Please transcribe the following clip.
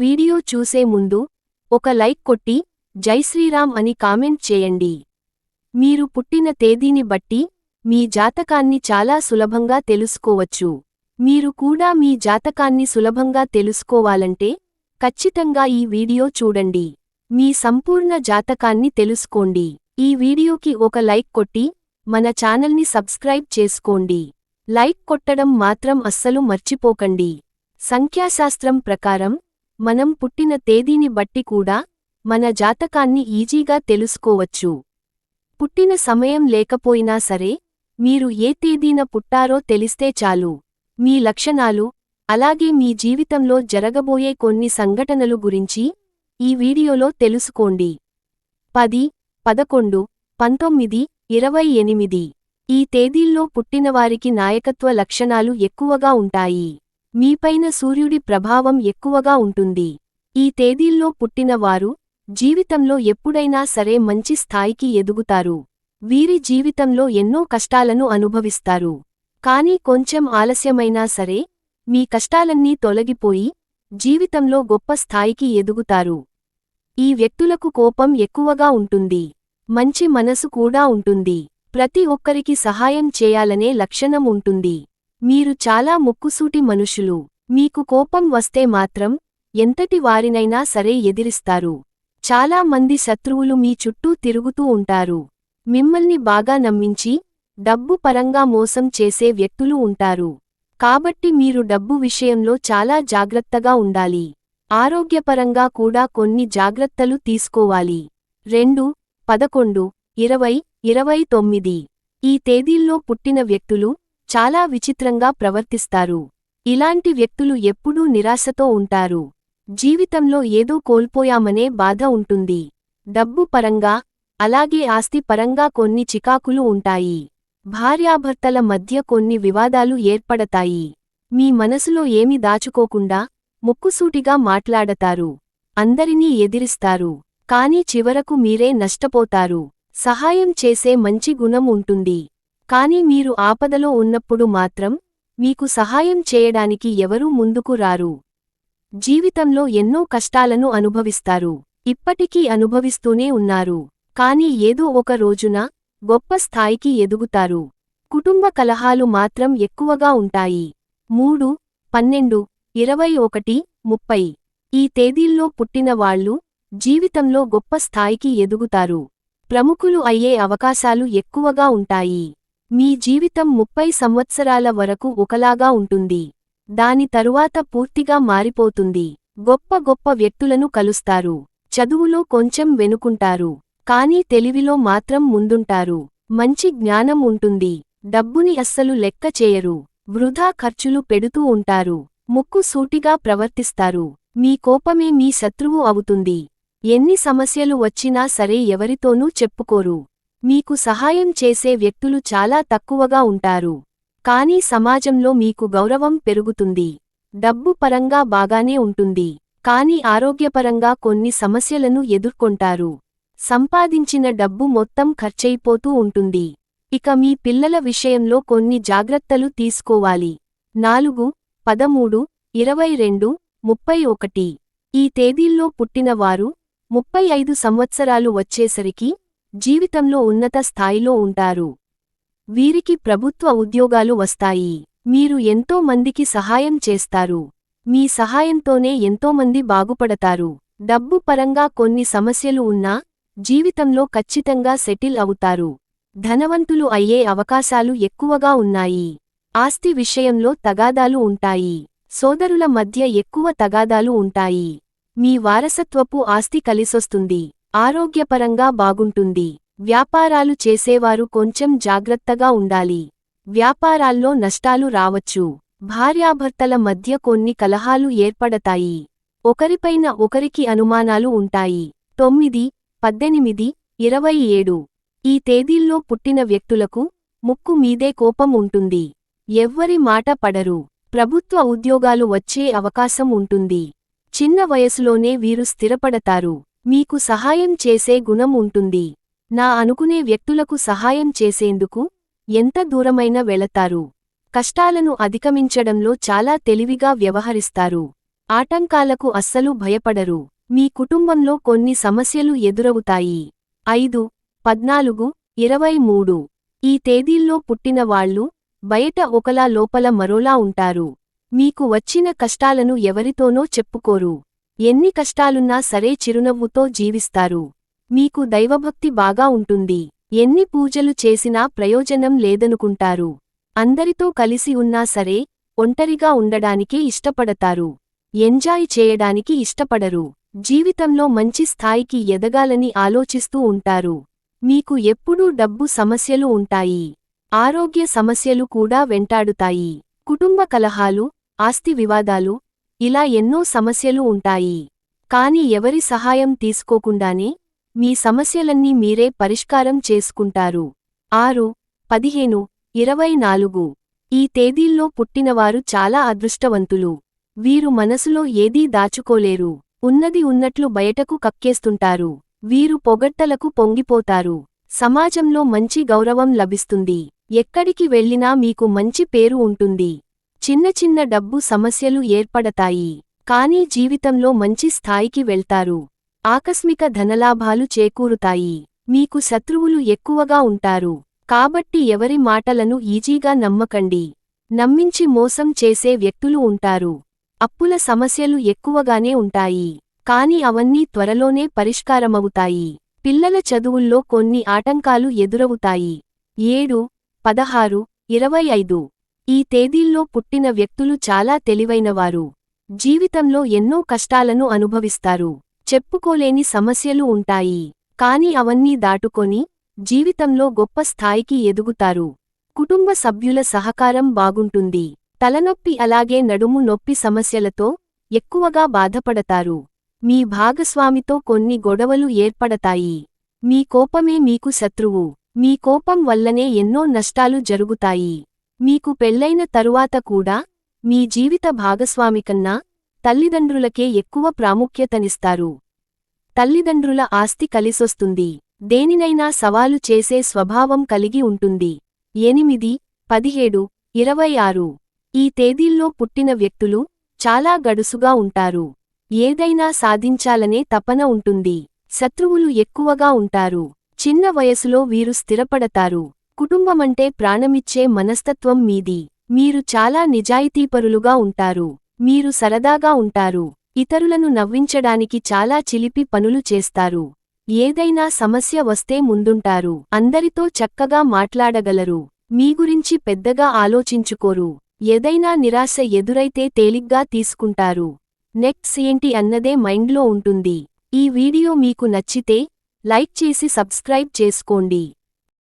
Video చూసే ముందు ఒక లైక్ కొట్టి జై శ్రీరామ్ అని కామెంట్ చేయండి. మీరు పుట్టిన తేదీని బట్టి మీ జాతకాన్ని చాలా సులభంగా తెలుసుకోవచ్చు. మీరు కూడా మీ జాతకాన్ని సులభంగా తెలుసుకోవాలంటే ఖచ్చితంగా ఈ వీడియో చూడండి. మీ సంపూర్ణ జాతకాన్ని తెలుసుకోండి. ఈ వీడియోకి ఒక లైక్ కొట్టి మన ఛానల్ని సబ్స్క్రైబ్ చేసుకోండి. లైక్ కొట్టడం మాత్రం అస్సలు మర్చిపోకండి. సంఖ్యాశాస్త్రం ప్రకారం మనం పుట్టిన తేదీని బట్టి కూడా మన జాతకాన్ని ఈజీగా తెలుసుకోవచ్చు. పుట్టిన సమయం లేకపోయినా సరే మీరు ఏ తేదీన పుట్టారో తెలిస్తే చాలు. మీ లక్షణాలు అలాగే మీ జీవితంలో జరగబోయే కొన్ని సంఘటనలు గురించి ఈ వీడియోలో తెలుసుకోండి. పది పదకొండు పంతొమ్మిది ఇరవై ఎనిమిది ఈ తేదీల్లో పుట్టినవారికి నాయకత్వ లక్షణాలు ఎక్కువగా ఉంటాయి. మీపైన సూర్యుడి ప్రభావం ఎక్కువగా ఉంటుంది. ఈ తేదీల్లో పుట్టినవారు జీవితంలో ఎప్పుడైనా సరే మంచి స్థాయికి ఎదుగుతారు. వీరి జీవితంలో ఎన్నో కష్టాలను అనుభవిస్తారు. కాని కొంచెం ఆలస్యమైనా సరే మీ కష్టాలన్నీ తొలగిపోయి జీవితంలో గొప్ప స్థాయికి ఎదుగుతారు. ఈ వ్యక్తులకు కోపం ఎక్కువగా ఉంటుంది. మంచి మనసు కూడా ఉంటుంది. ప్రతి ఒక్కరికి సహాయం చేయాలనే లక్షణం ఉంటుంది. మీరు చాలా ముక్కుసూటి మనుషులు. మీకు కోపం వస్తే మాత్రం ఎంతటి వారినైనా సరే ఎదిరిస్తారు. చాలా మంది శత్రువులు మీ చుట్టూ తిరుగుతూ ఉంటారు. మిమ్మల్ని బాగా నమ్మించి డబ్బు పరంగా మోసం చేసే వ్యక్తులు ఉంటారు. కాబట్టి మీరు డబ్బు విషయంలో చాలా జాగ్రత్తగా ఉండాలి. ఆరోగ్యపరంగా కూడా కొన్ని జాగ్రత్తలు తీసుకోవాలి. రెండు పదకొండు ఇరవై ఇరవై తొమ్మిది. ఈ తేదీల్లో పుట్టిన వ్యక్తులు చాలా విచిత్రంగా ప్రవర్తిస్తారు. ఇలాంటి వ్యక్తులు ఎప్పుడూ నిరాశతో ఉంటారు. జీవితంలో ఏదో కోల్పోయామనే బాధ ఉంటుంది. డబ్బు పరంగా అలాగే ఆస్తి పరంగా కొన్ని చికాకులు ఉంటాయి. భార్యాభర్తల మధ్య కొన్ని వివాదాలు ఏర్పడతాయి. మీ మనసులో ఏమి దాచుకోకుండా ముక్కుసూటిగా మాట్లాడతారు. అందరినీ ఎదిరిస్తారు. కాని చివరకు మీరే నష్టపోతారు. సహాయం చేసే మంచి గుణం ఉంటుంది. కాని మీరు ఆపదలో ఉన్నప్పుడు మాత్రం మీకు సహాయం చేయడానికి ఎవరూ ముందుకు రారు. జీవితంలో ఎన్నో కష్టాలను అనుభవిస్తారు. ఇప్పటికీ అనుభవిస్తూనే ఉన్నారు. కాని ఏదో ఒక రోజున గొప్ప స్థాయికి ఎదుగుతారు. కుటుంబ కలహాలు మాత్రం ఎక్కువగా ఉంటాయి. మూడు పన్నెండు ఇరవై ఒకటి ముప్పై ఈ తేదీల్లో పుట్టినవాళ్ళు జీవితంలో గొప్ప స్థాయికి ఎదుగుతారు. ప్రముఖులు అయ్యే అవకాశాలు ఎక్కువగా ఉంటాయి. మీ జీవితం ముప్పై సంవత్సరాల వరకు ఒకలాగా ఉంటుంది. దాని తరువాత పూర్తిగా మారిపోతుంది. గొప్ప గొప్ప వ్యక్తులను కలుస్తారు. చదువులో కొంచెం వెనుకుంటారు. కానీ తెలివిలో మాత్రం ముందుంటారు. మంచి జ్ఞానం ఉంటుంది. డబ్బుని అస్సలు లెక్క చేయరు. వృధా ఖర్చులు పెడుతూ ఉంటారు. ముక్కు సూటిగా ప్రవర్తిస్తారు. మీ కోపమే మీ శత్రువు అవుతుంది. ఎన్ని సమస్యలు వచ్చినా సరే ఎవరితోనూ చెప్పుకోరు. మీకు సహాయం చేసే వ్యక్తులు చాలా తక్కువగా ఉంటారు. కానీ సమాజంలో మీకు గౌరవం పెరుగుతుంది. డబ్బు పరంగా బాగానే ఉంటుంది. కాని ఆరోగ్యపరంగా కొన్ని సమస్యలను ఎదుర్కొంటారు. సంపాదించిన డబ్బు మొత్తం ఖర్చయిపోతూ ఉంటుంది. ఇక మీ పిల్లల విషయంలో కొన్ని జాగ్రత్తలు తీసుకోవాలి. నాలుగు పదమూడు ఇరవై రెండు ముప్పై ఒకటి. ఈ తేదీల్లో పుట్టినవారు ముప్పై ఐదు సంవత్సరాలు వచ్చేసరికి జీవితంలో ఉన్నత స్థాయిలో ఉంటారు. వీరికి ప్రభుత్వ ఉద్యోగాలు వస్తాయి. మీరు ఎంతో మందికి సహాయం చేస్తారు. మీ సహాయంతోనే ఎంతోమంది బాగుపడతారు. డబ్బు పరంగా కొన్ని సమస్యలు ఉన్నా జీవితంలో ఖచ్చితంగా సెటిల్ అవుతారు. ధనవంతులు అయ్యే అవకాశాలు ఎక్కువగా ఉన్నాయి. ఆస్తి విషయంలో తగాదాలు ఉంటాయి. సోదరుల మధ్య ఎక్కువ తగాదాలు ఉంటాయి. మీ వారసత్వపు ఆస్తి కలిసొస్తుంది. ఆరోగ్యపరంగా బాగుంటుంది. వ్యాపారాలు చేసేవారు కొంచెం జాగ్రత్తగా ఉండాలి. వ్యాపారాల్లో నష్టాలు రావచ్చు. భార్యాభర్తల మధ్య కొన్ని కలహాలు ఏర్పడతాయి. ఒకరిపైన ఒకరికి అనుమానాలు ఉంటాయి. తొమ్మిది పద్దెనిమిది ఇరవై ఏడు. ఈ తేదీల్లో పుట్టిన వ్యక్తులకు ముక్కు మీదే కోపం ఉంటుంది. ఎవ్వరి మాట పడరు. ప్రభుత్వ ఉద్యోగాలు వచ్చే అవకాశం ఉంటుంది. చిన్న వయసులోనే వీరు స్థిరపడతారు. మీకు సహాయం చేసే గుణం ఉంటుంది. నా అనుకునే వ్యక్తులకు సహాయం చేసేందుకు ఎంత దూరమైనా వెళతారు. కష్టాలను అధిగమించడంలో చాలా తెలివిగా వ్యవహరిస్తారు. ఆటంకాలకు అస్సలు భయపడరు. మీ కుటుంబంలో కొన్ని సమస్యలు ఎదురవుతాయి. ఐదు పద్నాలుగు ఇరవై మూడు. ఈ తేదీల్లో పుట్టినవాళ్ళు బయట ఒకలా లోపల మరోలా ఉంటారు. మీకు వచ్చిన కష్టాలను ఎవరితోనో చెప్పుకోరు. ఎన్ని కష్టాలున్నా సరే చిరునవ్వుతో జీవిస్తారు. మీకు దైవభక్తి బాగా ఉంటుంది. ఎన్ని పూజలు చేసినా ప్రయోజనం లేదనుకుంటారు. అందరితో కలిసి ఉన్నా సరే ఒంటరిగా ఉండడానికే ఇష్టపడతారు. ఎంజాయ్ చేయడానికి ఇష్టపడరు. జీవితంలో మంచి స్థాయికి ఎదగాలని ఆలోచిస్తూ ఉంటారు. మీకు ఎప్పుడూ డబ్బు సమస్యలు ఉంటాయి. ఆరోగ్య సమస్యలు కూడా వెంటాడుతాయి. కుటుంబ కలహాలు ఆస్తి వివాదాలు ఇలా ఎన్నో సమస్యలు ఉంటాయి. కాని ఎవరి సహాయం తీసుకోకుండానే మీ సమస్యలన్నీ మీరే పరిష్కారం చేసుకుంటారు. ఆరు పదిహేను ఇరవై నాలుగు. ఈ తేదీల్లో పుట్టినవారు చాలా అదృష్టవంతులు. వీరు మనసులో ఏదీ దాచుకోలేరు. ఉన్నది ఉన్నట్లు బయటకు కక్కేస్తుంటారు. వీరు పొగట్టలకు పొంగిపోతారు. సమాజంలో మంచి గౌరవం లభిస్తుంది. ఎక్కడికి వెళ్ళినా మీకు మంచి పేరు ఉంటుంది. చిన్న చిన్న డబ్బు సమస్యలు ఏర్పడతాయి. కానీ జీవితంలో మంచి స్థాయికి వెళ్తారు. ఆకస్మిక ధనలాభాలు చేకూరుతాయి. మీకు శత్రువులు ఎక్కువగా ఉంటారు. కాబట్టి ఎవరి మాటలను ఈజీగా నమ్మకండి. నమ్మించి మోసం చేసే వ్యక్తులు ఉంటారు. అప్పుల సమస్యలు ఎక్కువగానే ఉంటాయి. కాని అవన్నీ త్వరలోనే పరిష్కారమవుతాయి. పిల్లల చదువుల్లో కొన్ని ఆటంకాలు ఎదురవుతాయి. ఏడు పదహారు ఇరవై ఐదు. ఈ తేదీల్లో పుట్టిన వ్యక్తులు చాలా తెలివైనవారు. జీవితంలో ఎన్నో కష్టాలను అనుభవిస్తారు. చెప్పుకోలేని సమస్యలు ఉంటాయి. కాని అవన్నీ దాటుకొని జీవితంలో గొప్ప స్థాయికి ఎదుగుతారు. కుటుంబ సభ్యుల సహకారం బాగుంటుంది. తలనొప్పి అలాగే నడుము నొప్పి సమస్యలతో ఎక్కువగా బాధపడతారు. మీ భాగస్వామితో కొన్ని గొడవలు ఏర్పడతాయి. మీ కోపమే మీకు శత్రువు. మీ కోపం వల్లనే ఎన్నో నష్టాలు జరుగుతాయి. మీకు పెళ్ళైన తరువాత కూడా మీ జీవిత భాగస్వామికన్నా తల్లిదండ్రులకే ఎక్కువ ప్రాముఖ్యతనిస్తారు. తల్లిదండ్రుల ఆస్తి కలిసొస్తుంది. దేనినైనా సవాలు చేసే స్వభావం కలిగి ఉంటుంది. ఎనిమిది పదిహేడు ఇరవై ఆరు ఈ తేదీల్లో పుట్టిన వ్యక్తులు చాలా గడుసుగా ఉంటారు. ఏదైనా సాధించాలనే తపన ఉంటుంది. శత్రువులు ఎక్కువగా ఉంటారు. చిన్న వయసులో వీరు స్థిరపడతారు. కుటుంబమంటే ప్రాణమిచ్చే మనస్తత్వం మీది. మీరు చాలా నిజాయితీపరులుగా ఉంటారు. మీరు సరదాగా ఉంటారు. ఇతరులను నవ్వించడానికి చాలా చిలిపి పనులు చేస్తారు. ఏదైనా సమస్య వస్తే ముందుంటారు. అందరితో చక్కగా మాట్లాడగలరు. మీ గురించి పెద్దగా ఆలోచించుకోరు. ఏదైనా నిరాశ ఎదురైతే తేలిగ్గా తీసుకుంటారు. నెక్స్ట్ ఏంటి అన్నదే మైండ్లో ఉంటుంది. ఈ వీడియో మీకు నచ్చితే లైక్ చేసి సబ్స్క్రైబ్ చేసుకోండి.